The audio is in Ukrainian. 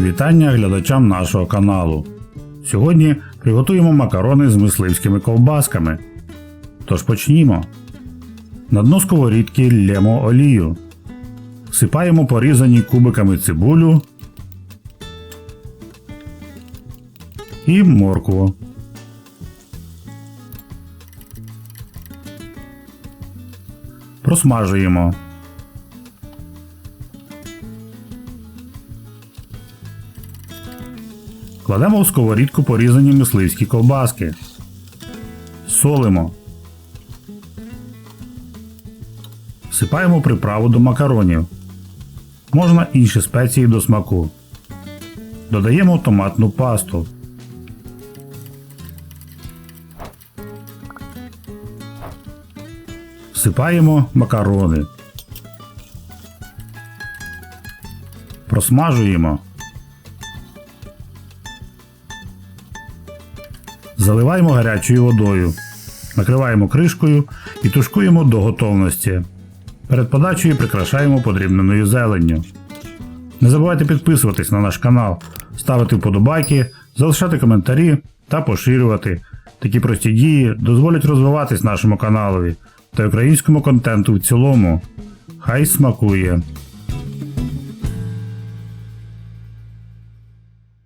Вітання глядачам нашого каналу. Сьогодні приготуємо макарони з мисливськими ковбасками. Тож почнімо. На дно сковорідки лємо олію. Всипаємо порізані кубиками цибулю і моркву. Просмажуємо. Кладемо в сковорідку порізані мисливські ковбаски. Солимо. Всипаємо приправу до макаронів. Можна інші спеції до смаку. Додаємо томатну пасту. Всипаємо макарони. Просмажуємо. Заливаємо гарячою водою. Накриваємо кришкою і тушкуємо до готовності. Перед подачею прикрашаємо подрібненою зеленню. Не забувайте підписуватись на наш канал, ставити вподобайки, залишати коментарі та поширювати. Такі прості дії дозволять розвиватись нашому каналові та українському контенту в цілому. Хай смакує!